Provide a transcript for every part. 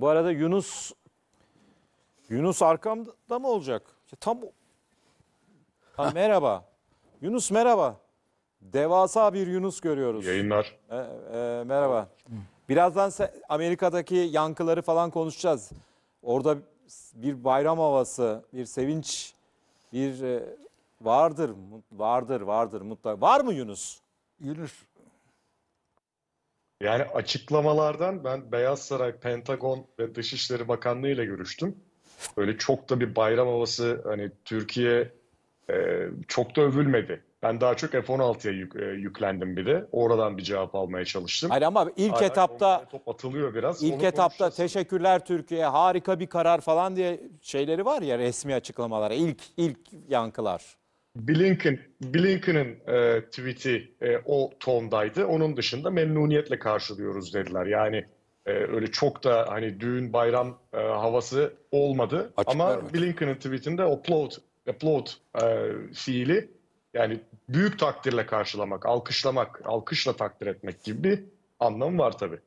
Bu arada Yunus Yunus arkamda mı olacak? Ya Tam ha, merhaba. Yunus merhaba. Devasa bir Yunus görüyoruz. Yayınlar. E, e, merhaba. Birazdan Amerika'daki yankıları falan konuşacağız. Orada bir bayram havası, bir sevinç, bir e, vardır, vardır, vardır mutlaka. Var mı Yunus? Yunus Yani açıklamalardan ben Beyaz Saray, Pentagon ve Dışişleri Bakanlığı ile görüştüm. Böyle çok da bir bayram havası hani Türkiye e, çok da övülmedi. Ben daha çok F-16'ya yük- e, yüklendim bir de. Oradan bir cevap almaya çalıştım. Hayır ama ilk Hala etapta top atılıyor biraz. ilk etapta teşekkürler Türkiye, harika bir karar falan diye şeyleri var ya resmi açıklamalara. İlk ilk yankılar. Blinken, Blinken'ın e, tweet'i e, o tondaydı. Onun dışında memnuniyetle karşılıyoruz dediler. Yani e, öyle çok da hani düğün bayram e, havası olmadı. Açık Ama vermedi. Blinken'ın tweet'inde applaud, applaud e, fiili yani büyük takdirle karşılamak, alkışlamak, alkışla takdir etmek gibi bir anlamı var tabii.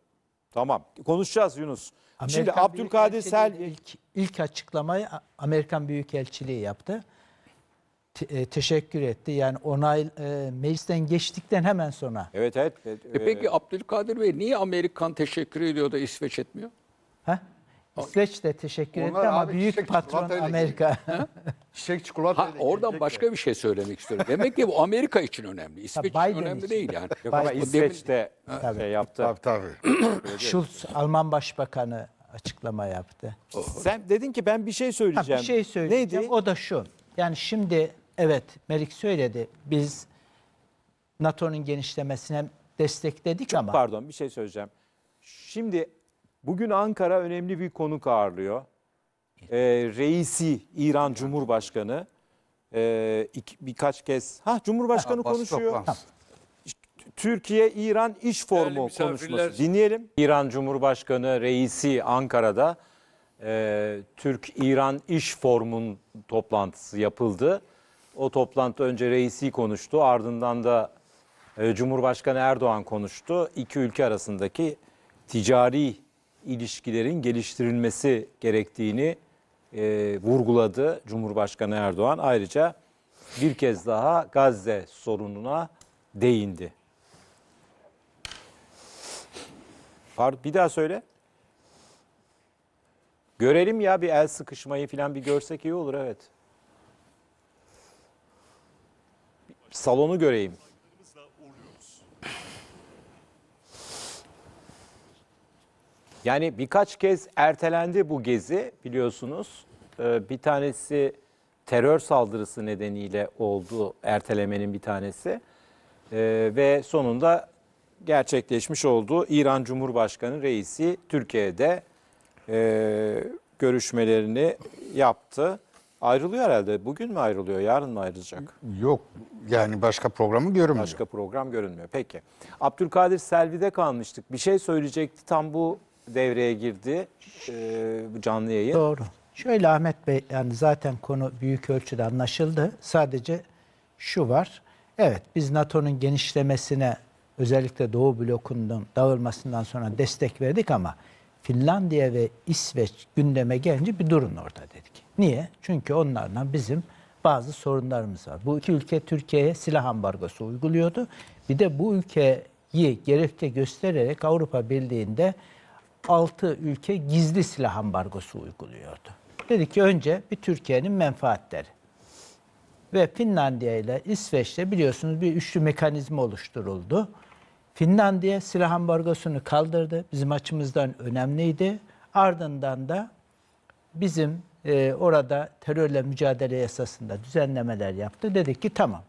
Tamam. Konuşacağız Yunus. Şimdi Amerikan Abdülkadir Sel ilk, ilk açıklamayı Amerikan Büyükelçiliği yaptı. Te- e, teşekkür etti. Yani onay e, meclisten geçtikten hemen sonra. Evet evet. evet, E peki Abdülkadir Bey niye Amerikan teşekkür ediyor da İsveç etmiyor? Ha? İsveç de teşekkür etti ama büyük çiçek patron Amerika. Çiçek çikolata Ha oradan başka bir şey söylemek istiyorum. Demek ki bu Amerika için önemli. İsveç için Biden önemli için. değil yani. Yok ama Biden- İsveç de şey yaptı. Tabii tabii. Schulz Alman Başbakanı açıklama yaptı. Sen dedin ki ben bir şey Ha, söyleyeceğim. bir şey söyleyeceğim. Neydi? O da şu. Yani şimdi evet Melik söyledi. Biz NATO'nun genişlemesine destekledik ama Pardon bir şey söyleyeceğim. Şimdi bugün Ankara önemli bir konuk ağırlıyor. Ee, reisi İran Cumhurbaşkanı ee, iki- birkaç kez ha Cumhurbaşkanı Basın konuşuyor. toplantısı. Türkiye-İran iş formu konuşması. Dinleyelim. İran Cumhurbaşkanı reisi Ankara'da e, Türk-İran iş formun toplantısı yapıldı. O toplantı önce reisi konuştu ardından da e, Cumhurbaşkanı Erdoğan konuştu. İki ülke arasındaki ticari ilişkilerin geliştirilmesi gerektiğini e, vurguladı Cumhurbaşkanı Erdoğan. Ayrıca bir kez daha Gazze sorununa değindi. Pardon, bir daha söyle. Görelim ya bir el sıkışmayı falan bir görsek iyi olur evet. Salonu göreyim. Yani birkaç kez ertelendi bu gezi biliyorsunuz. Ee, Bir tanesi terör saldırısı nedeniyle oldu ertelemenin bir tanesi. Ee, Ve sonunda gerçekleşmiş oldu. İran Cumhurbaşkanı reisi Türkiye'de e, görüşmelerini yaptı. Ayrılıyor herhalde. Bugün mü ayrılıyor, yarın mı ayrılacak? Yok yani başka programı görünmüyor. Başka program görünmüyor. Peki. Abdülkadir Selvi'de kalmıştık. Bir şey söyleyecekti. Tam bu devreye girdi. Ee, bu canlı yayın. Doğru. Şöyle Ahmet Bey yani zaten konu büyük ölçüde anlaşıldı. Sadece şu var. Evet biz NATO'nun genişlemesine özellikle Doğu blokunun dağılmasından sonra destek verdik ama Finlandiya ve İsveç gündeme gelince bir durun orada dedik. Niye? Çünkü onlarla bizim bazı sorunlarımız var. Bu iki ülke Türkiye'ye silah ambargosu uyguluyordu. Bir de bu ülkeyi gerekçe göstererek Avrupa Birliği'nde 6 ülke gizli silah ambargosu uyguluyordu. Dedik ki önce bir Türkiye'nin menfaatleri. Ve Finlandiya ile İsveç'le biliyorsunuz bir üçlü mekanizma oluşturuldu. Finlandiya silah ambargosunu kaldırdı. Bizim açımızdan önemliydi. Ardından da bizim e, orada terörle mücadele yasasında düzenlemeler yaptı. Dedik ki tamam.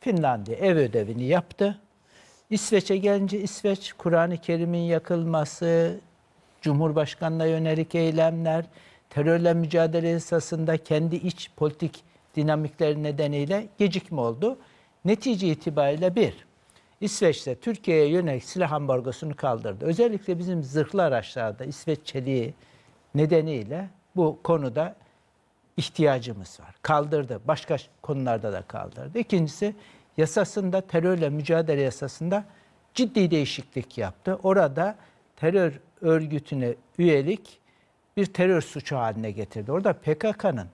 Finlandiya ev ödevini yaptı. İsveç'e gelince İsveç, Kur'an-ı Kerim'in yakılması, Cumhurbaşkanına yönelik eylemler, terörle mücadele yasasında kendi iç politik dinamikleri nedeniyle gecikme oldu. Netice itibariyle bir, İsveç'te Türkiye'ye yönelik silah ambargosunu kaldırdı. Özellikle bizim zırhlı araçlarda İsveç çeliği nedeniyle bu konuda ihtiyacımız var. Kaldırdı. Başka konularda da kaldırdı. İkincisi yasasında terörle mücadele yasasında ciddi değişiklik yaptı. Orada terör örgütüne üyelik bir terör suçu haline getirdi. Orada PKK'nın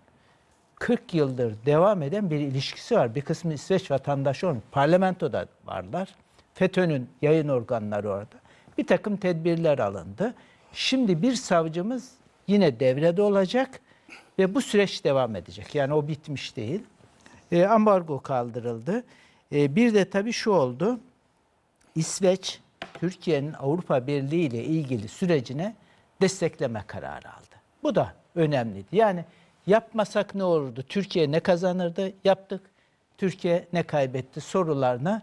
40 yıldır devam eden bir ilişkisi var. Bir kısmı İsveç vatandaşı olmuş. Parlamentoda varlar. FETÖ'nün yayın organları orada. Bir takım tedbirler alındı. Şimdi bir savcımız yine devrede olacak ve bu süreç devam edecek. Yani o bitmiş değil. E, ambargo kaldırıldı. E, bir de tabii şu oldu. İsveç, Türkiye'nin Avrupa Birliği ile ilgili sürecine destekleme kararı aldı. Bu da önemliydi. Yani yapmasak ne olurdu? Türkiye ne kazanırdı? Yaptık. Türkiye ne kaybetti? Sorularına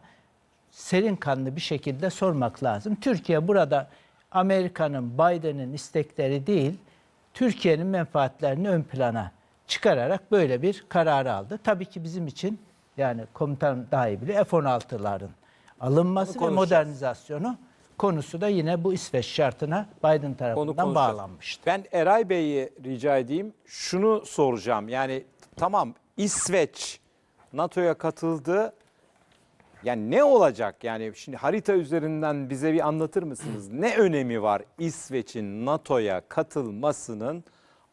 serin kanlı bir şekilde sormak lazım. Türkiye burada Amerika'nın, Biden'ın istekleri değil, Türkiye'nin menfaatlerini ön plana çıkararak böyle bir karar aldı. Tabii ki bizim için yani komutan daha iyi biliyor F-16'ların alınması ve modernizasyonu konusu da yine bu İsveç şartına Biden tarafından konuşacağız. bağlanmıştı. Ben Eray Bey'i rica edeyim. Şunu soracağım. Yani tamam İsveç NATO'ya katıldı. Yani ne olacak? Yani şimdi harita üzerinden bize bir anlatır mısınız? Ne önemi var İsveç'in NATO'ya katılmasının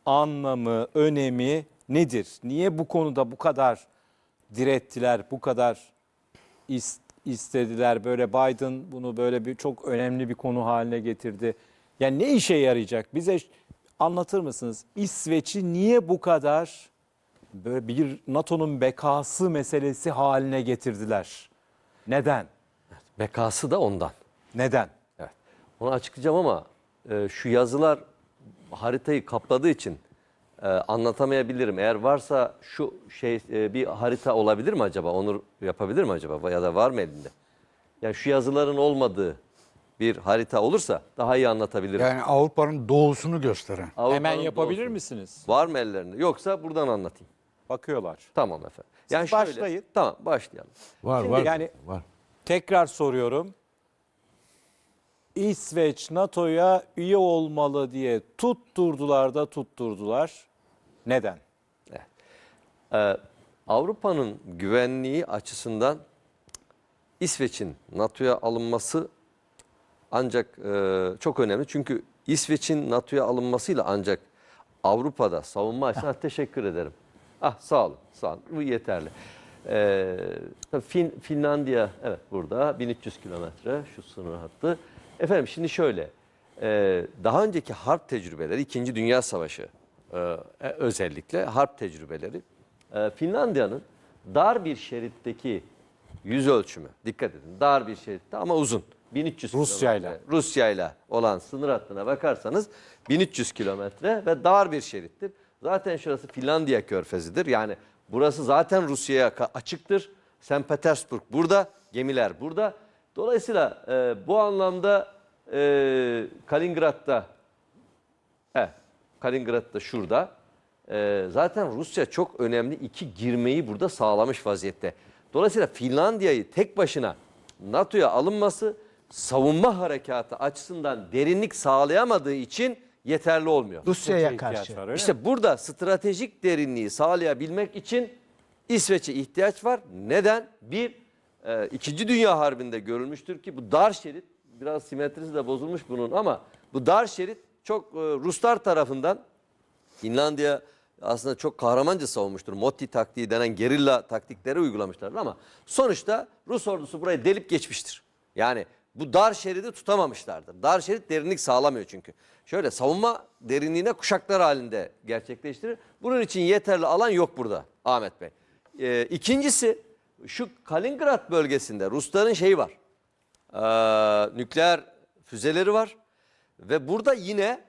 anlamı, önemi nedir? Niye bu konuda bu kadar direttiler, bu kadar is- istediler? Böyle Biden bunu böyle bir çok önemli bir konu haline getirdi. Yani ne işe yarayacak? Bize anlatır mısınız? İsveç'i niye bu kadar böyle bir NATO'nun bekası meselesi haline getirdiler? Neden? Bekası da ondan. Neden? Evet. Onu açıklayacağım ama e, şu yazılar haritayı kapladığı için e, anlatamayabilirim. Eğer varsa şu şey e, bir harita olabilir mi acaba? Onu yapabilir mi acaba? Ya da var mı elinde? Yani şu yazıların olmadığı bir harita olursa daha iyi anlatabilirim. Yani Avrupa'nın doğusunu gösteren. Avrupa'nın Hemen yapabilir doğusu. misiniz? Var mı ellerinde? Yoksa buradan anlatayım. Bakıyorlar. Tamam efendim. Siz başlayın. Tamam başlayalım. Var Şimdi var. yani- var. Tekrar soruyorum. İsveç NATO'ya üye olmalı diye tutturdular da tutturdular. Neden? Ee, Avrupa'nın güvenliği açısından İsveç'in NATO'ya alınması ancak e, çok önemli. Çünkü İsveç'in NATO'ya alınmasıyla ancak Avrupa'da savunma açısından teşekkür ederim. Ah sağ olun, sağ olun. Bu yeterli. Ee, fin, Finlandiya evet burada 1300 kilometre şu sınır hattı. Efendim şimdi şöyle e, daha önceki harp tecrübeleri 2. Dünya Savaşı e, özellikle harp tecrübeleri e, Finlandiya'nın dar bir şeritteki yüz ölçümü dikkat edin dar bir şeritte ama uzun 1300 Rusya'yla. Rusya'yla olan sınır hattına bakarsanız 1300 kilometre ve dar bir şerittir. Zaten şurası Finlandiya körfezidir. Yani burası zaten Rusya'ya açıktır. St. Petersburg burada, gemiler burada. Dolayısıyla e, bu anlamda e, Kaliningrad'da Evet, Kaliningrad da şurada. Ee, zaten Rusya çok önemli iki girmeyi burada sağlamış vaziyette. Dolayısıyla Finlandiya'yı tek başına NATO'ya alınması savunma harekatı açısından derinlik sağlayamadığı için yeterli olmuyor. Rusya'ya karşı. var? İşte burada stratejik derinliği sağlayabilmek için İsveç'e ihtiyaç var. Neden? Bir, e, İkinci Dünya Harbi'nde görülmüştür ki bu dar şerit, biraz simetrisi de bozulmuş bunun ama bu dar şerit çok e, Ruslar tarafından Finlandiya aslında çok kahramanca savunmuştur. Motti taktiği denen gerilla taktikleri uygulamışlardır ama sonuçta Rus ordusu burayı delip geçmiştir. Yani bu dar şeridi tutamamışlardır. Dar şerit derinlik sağlamıyor çünkü. Şöyle savunma derinliğine kuşaklar halinde gerçekleştirir. Bunun için yeterli alan yok burada Ahmet Bey. Ee, ikincisi şu Kaliningrad bölgesinde Rusların şeyi var. Ee, nükleer füzeleri var. Ve burada yine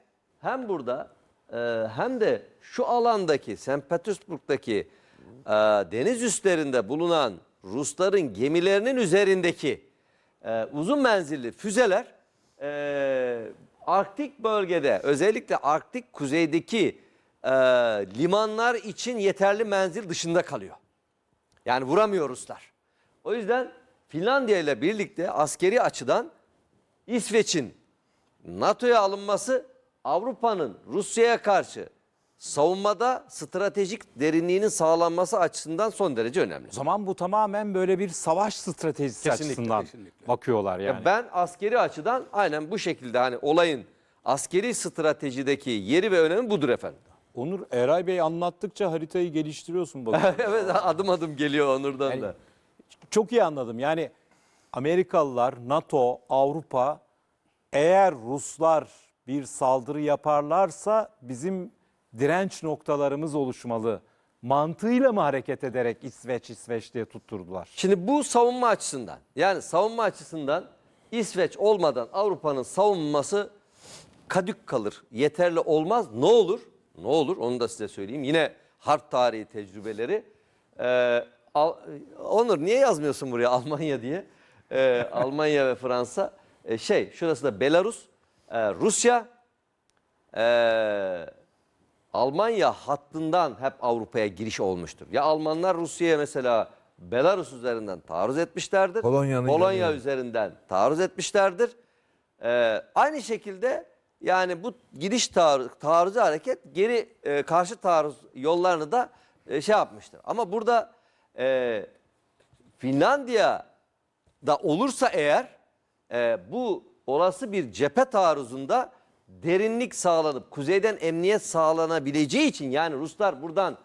hem burada e, hem de şu alandaki St. Petersburg'daki e, deniz üstlerinde bulunan Rusların gemilerinin üzerindeki e, uzun menzilli füzeler e, Arktik bölgede özellikle Arktik kuzeydeki e, limanlar için yeterli menzil dışında kalıyor. Yani vuramıyor Ruslar. O yüzden Finlandiya ile birlikte askeri açıdan İsveç'in NATO'ya alınması Avrupa'nın Rusya'ya karşı savunmada stratejik derinliğinin sağlanması açısından son derece önemli. O zaman bu tamamen böyle bir savaş stratejisi Kesinlikle, açısından kesinlikle. bakıyorlar Ya yani. ben askeri açıdan aynen bu şekilde hani olayın askeri stratejideki yeri ve önemi budur efendim. Onur Eray Bey anlattıkça haritayı geliştiriyorsun bakıyorum. evet adım adım geliyor Onur'dan Yani da. çok iyi anladım. Yani Amerikalılar, NATO, Avrupa eğer Ruslar bir saldırı yaparlarsa bizim direnç noktalarımız oluşmalı mantığıyla mı hareket ederek İsveç İsveç diye tutturdular? Şimdi bu savunma açısından yani savunma açısından İsveç olmadan Avrupa'nın savunması kadük kalır. Yeterli olmaz. Ne olur? Ne olur? Onu da size söyleyeyim. Yine harp tarihi tecrübeleri. Ee, Al- Onur niye yazmıyorsun buraya Almanya diye? Ee, Almanya ve Fransa. Ee, şey şurası da Belarus, ee, Rusya, ee, Almanya hattından hep Avrupa'ya giriş olmuştur. Ya Almanlar Rusya'ya mesela Belarus üzerinden taarruz etmişlerdir. Polonya'nın Polonya üzerinden taarruz etmişlerdir. Ee, aynı şekilde yani bu gidiş taarruz, taarruzu hareket geri e, karşı taarruz yollarını da e, şey yapmıştır. Ama burada e, Finlandiya da olursa eğer e, bu olası bir cephe taarruzunda derinlik sağlanıp kuzeyden emniyet sağlanabileceği için yani Ruslar buradan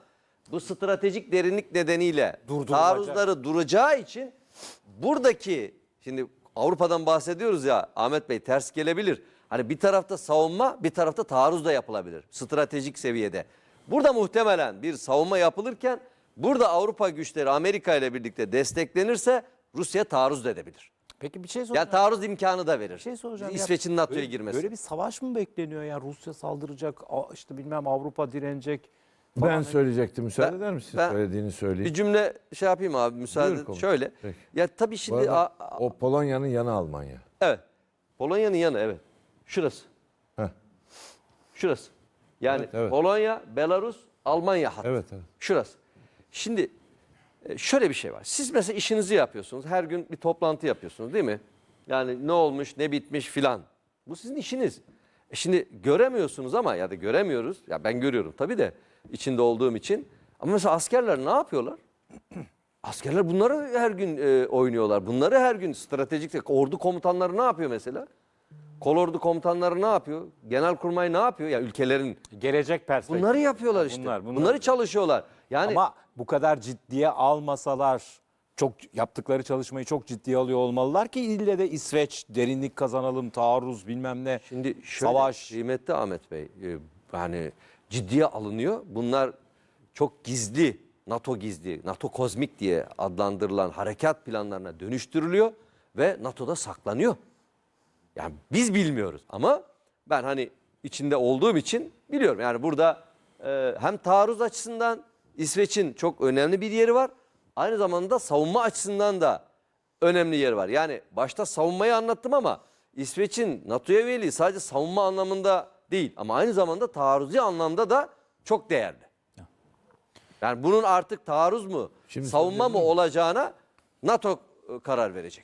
bu stratejik derinlik nedeniyle taarruzları duracağı için buradaki şimdi Avrupa'dan bahsediyoruz ya Ahmet Bey ters gelebilir. Hani bir tarafta savunma bir tarafta taarruz da yapılabilir stratejik seviyede. Burada muhtemelen bir savunma yapılırken burada Avrupa güçleri Amerika ile birlikte desteklenirse Rusya taarruz da edebilir. Peki bir şey soracağım. Yani taarruz imkanı da verir. Bir şey soracağım. ya. İsveç'in NATO'ya girmesi. Böyle bir savaş mı bekleniyor ya? Rusya saldıracak, işte bilmem Avrupa direnecek. Ben söyleyecektim. Müsaade Ben- eder misin ben- söylediğini söyleyeyim. Bir cümle şey yapayım abi müsaade. Buyur. Şöyle. Peki. Ya tabii şimdi arada a- a- o Polonya'nın yanı Almanya. evet. Polonya'nın yanı evet. Şurası. Heh. Şurası. Yani Evet, evet. Polonya, Belarus, Almanya hattı. Evet, evet. Şurası. Şimdi şöyle bir şey var. Siz mesela işinizi yapıyorsunuz. Her gün bir toplantı yapıyorsunuz değil mi? Yani ne olmuş, ne bitmiş filan. Bu sizin işiniz. E şimdi göremiyorsunuz ama ya da göremiyoruz. Ya ben görüyorum tabii de içinde olduğum için. Ama mesela askerler ne yapıyorlar? Askerler bunları her gün e, oynuyorlar. Bunları her gün stratejik ordu komutanları ne yapıyor mesela? Kolordu komutanları ne yapıyor? Genelkurmay ne yapıyor? Ya ülkelerin Gelecek perspektif. bunları yapıyorlar işte. Bunlar, bunlar. Bunları çalışıyorlar. Yani Ama bu kadar ciddiye almasalar çok yaptıkları çalışmayı çok ciddiye alıyor olmalılar ki ille de İsveç derinlik kazanalım, taarruz bilmem ne. Şimdi şöyle Savaş. kıymetli Ahmet Bey e, yani ciddiye alınıyor. Bunlar çok gizli NATO gizli, NATO kozmik diye adlandırılan harekat planlarına dönüştürülüyor ve NATO'da saklanıyor. Yani biz bilmiyoruz ama ben hani içinde olduğum için biliyorum. Yani burada e, hem taarruz açısından İsveç'in çok önemli bir yeri var. Aynı zamanda savunma açısından da önemli yeri var. Yani başta savunmayı anlattım ama İsveç'in NATO'ya üyeliği sadece savunma anlamında değil ama aynı zamanda taarruzi anlamda da çok değerli. Yani bunun artık taarruz mu, Şimdi savunma mı olacağına NATO karar verecek.